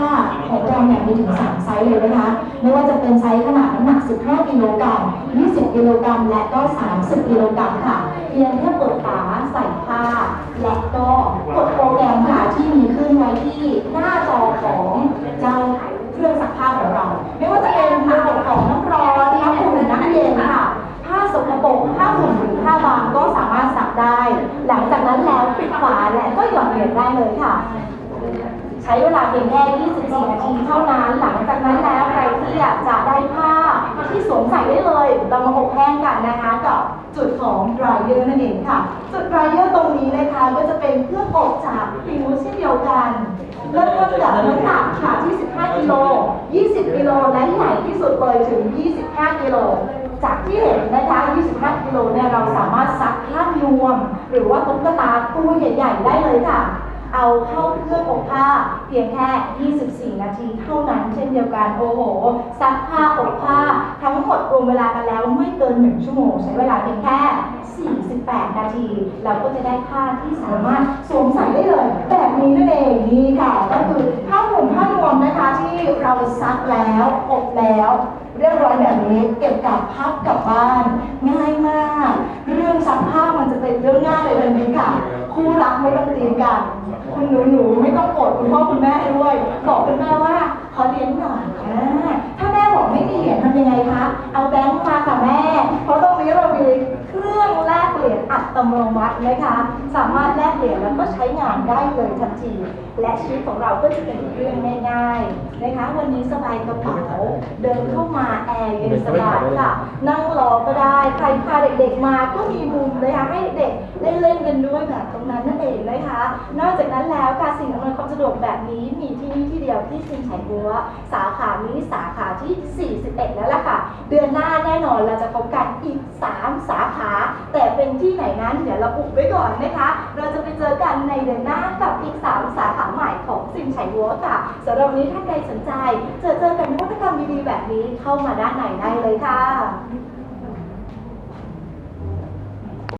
ผ้าของเราเนี่ยมีถึง 3 ไซส์เลยนะคะ ไม่ว่าจะเป็นไซส์ขนาดน้ำหนัก 15 กิโลกรัม 20 กิโลกรัม และก็ 30 กิโลกรัมค่ะ เพียงแค่เปิดฝาใส่ผ้า และก็กดโปรแกรมค่ะที่มีขึ้นไว้ที่หน้าจอของเจ้าเครื่องซักผ้าของเรา ไม่ว่าจะเป็นระบบของน้ำร้อนน้ำอุ่นน้ำเย็นค่ะ ผ้าสกปรกผ้าหุ่นหรือผ้าบางก็สามารถซักได้ หลังจากนั้นแล้วปิดฝาและก็หย่อนเหรียญได้เลยค่ะ ใช้เวลาเพียงแค่24 นาทีเท่านั้น หลังจากนั้นแล้วใครที่อยากจะได้ผ้าที่สวมใส่ได้เลย เรามาอบแห้งกันนะคะกับจุดของ dryer นั่นเองค่ะ จุด dryer ตรงนี้นะคะก็จะเป็นเครื่องอบจากฟิวเช่นเดียวกันเริ่มต้นจากน้ำหนักค่ะที่ 15 กิโล 20 กิโล และใหญ่ที่สุดเลยถึง 25 กิโลจากที่เห็นนะคะ 25 กิโลเนี่ยเราสามารถซักผ้านวม หรือว่าตุ๊กตาตัวใหญ่ ๆ ได้เลยค่ะ เอาเข้าเครื่องอบผ้าเพียงแค่ 24 นาทีเท่านั้นเช่นเดียวกัน โอ้โห ซักผ้าอบผ้า ทั้งหมดรวมเวลากันแล้วไม่เกิน 1 ชั่วโมง ใช้เวลาเพียงแค่ 48 นาที เราก็จะได้ผ้าที่สามารถสวมใส่ได้เลย แบบนี้นั่นเองนี่ค่ะก็คือผ้าห่มผ้านวมนะคะที่เราซักแล้วอบแล้ว เรียบร้อยแบบนี้เก็บกลับพับกลับบ้านง่ายมาก เรื่องซักผ้ามันจะเป็นเรื่องง่ายเลยทันทีค่ะ คู่รักไม่ต้องตีกัน คุณหนูหนูๆไม่ต้องโกรธคุณพ่อคุณแม่ด้วยบอกคุณแม่ว่าขอเลี้ยงหน่อยอ่าถ้าแม่บอกไม่มีเหรียญทำยังไงคะเอาแบงค์มาค่ะแม่ เพราะตรงนี้เรามีเครื่องแลก เหรียญอัตโนมัตินะคะ สามารถแลกเหรียญแล้วก็ใช้งานได้เลยทันที และชีวิตของเราก็จะเป็นเรื่องง่ายๆนะคะ วันนี้สบายกระเป๋าเดินเข้ามาแอร์เย็นสบายค่ะ นั่งรอก็ได้ ใครพาเด็กๆมาก็มีมุมนะคะให้เด็กได้เล่นกันด้วยแบบตรงนั้นนั่นเองนะคะ นอกจากนั้นแล้วการสิ่งอำนวยความสะดวกแบบนี้มีที่นี่ที่เดียวที่ซินไฉบัวสาขานี้สาขาที่ 41 แล้วล่ะค่ะ เดือนหน้าแน่นอนเราจะพบกันอีก3สา ขา แต่เป็นที่ไหนนั้นเดี๋ยวเราอุบไว้ก่อนนะคะ เราจะไปเจอกันในเดือนหน้ากับอีก 3 สาขาใหม่ของซินไฉวัวค่ะสำหรับวันนี้ถ้าใครสนใจ เจอเจอกันนวัตกรรมดีๆแบบนี้เข้ามาด้านในได้เลยค่ะ